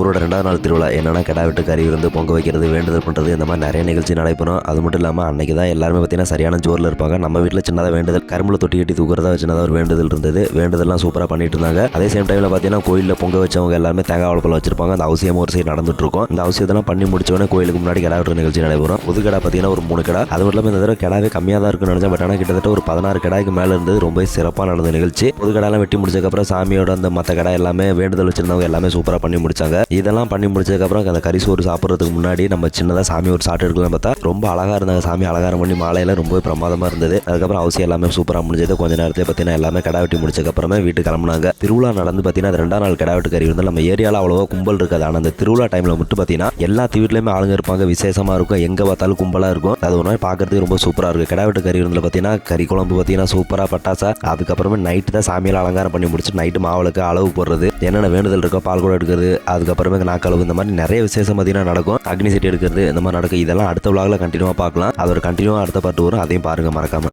ஊரோட ரெண்டாவது நாள் திருவிழா என்னன்னா கிடா விட்டு கறி விருந்து பொங்க வைக்கிறது வேண்டுதல் பண்ணுறது இந்த மாதிரி நிறைய நிகழ்ச்சி நடைபெறும். அது மட்டும் இல்லாமல் அன்னைக்கு தான் எல்லாருமே பார்த்தீங்கன்னா சரியான ஜோரில் இருப்பாங்க. நம்ம வீட்டில் சின்னதாக வேண்டுதல் கரும்புல தொட்டி கட்டி தூக்குறதா சின்னதாக ஒரு வேண்டுதல் இருந்தது. வேண்டுதல்லாம் சூப்பராக பண்ணிட்டு இருந்தாங்க. அதே சேம் டைமில் பார்த்தீங்கன்னா கோயிலில் பொங்க வச்சவங்க எல்லாருமே தேங்காய் வாழைப்பழம் வச்சிருப்பாங்க. அந்த அவசியம் ஒரு சைடு நடந்துட்டு இருக்கும். இந்த அவசியத்தெல்லாம் பண்ணி முடிச்சவொடனே கோயிலுக்கு முன்னாடி கிடா விட்டு நிகழ்ச்சி நடைபெறும். புது கடை பார்த்தீங்கன்னா ஒரு மூணு கடை. அது மட்டும் இல்லாமல் இந்த தடவை கிடாவே கம்மியாக தான் இருக்குன்னு நினச்சேன். பட் ஆனால் கிட்டத்தட்ட ஒரு பதினாறு கடாய்க்கு மேலே இருந்தது. ரொம்ப சிறப்பாக நடந்த நிகழ்ச்சி. புது கடையெல்லாம் வெட்டி முடிச்சதுக்கப்புறம் சாமியோட அந்த மற்ற கடை எல்லாமே வேண்டுதல் வச்சிருந்தவங்க எல்லாமே சூப்பராக பண்ணி முடிச்சாங்க. இதெல்லாம் பண்ணி முடிச்சதுக்கப்புறம் அந்த கறி சோறு சாப்பிட்றதுக்கு முன்னாடி நம்ம சின்னதாக சாமி ஒரு சாப்பிட்டு எடுக்கலாம் பார்த்தா ரொம்ப அழகாக இருந்தாங்க சாமி. அலங்காரம் பண்ணி மாலையில் ரொம்ப பிரமாதமாக இருந்தது. அதுக்கப்புறம் அவசியம் எல்லாமே சூப்பராக முடிஞ்சது. கொஞ்ச நேரத்தில் பார்த்தீங்கன்னா எல்லாமே கடை வெட்டி முடிச்சதுக்கப்புறமே வீட்டுக்கு கிளம்புனாங்க. திருவிழா நடந்து பார்த்தீங்கன்னா அது ரெண்டாம் நாள் கடை வெட்டு கறி வந்து நம்ம ஏரியாவில் அவ்வளோவா கும்பல் இருக்காது. ஆனால் அந்த திருவிழா டைமில் மட்டும் பார்த்தீங்கன்னா எல்லா வீட்லையுமே ஆளுங்க இருப்பாங்க. விசேஷமாக இருக்கும். எங்கே பார்த்தாலும் கும்பலாக இருக்கும். அது ஒரு நாள் பார்க்கறதுக்கு ரொம்ப சூப்பராக இருக்கும் கடை வெட்டு கறி விருந்தில் பார்த்தீங்கன்னா கறி குழம்பு பார்த்தீங்கன்னா சூப்பராக பட்டாசா? அதுக்கப்புறமே நைட்டு தான் சாமியில் அலங்காரம் பண்ணி முடிச்சு நைட்டு மாவளுக்கு அளவு போடுறது. என்னென்ன வேண்டுதல் இருக்கோ பால் கூட எடுக்கிறது. அதுக்கப்புறம் அப்புறமே நாக்களவு இந்த மாதிரி நிறைய விசேஷம் பார்த்தீங்கன்னா நடக்கும். அக்னி செட்டி எடுக்கிறது இந்த மாதிரி நடக்கும். இதெல்லாம் அடுத்த விளாகில் கண்டினியூவாக பார்க்கலாம். அதோட கண்டினியூவாக அடுத்த பாட்டு வரும். அதையும் பாருங்க மறக்காமல்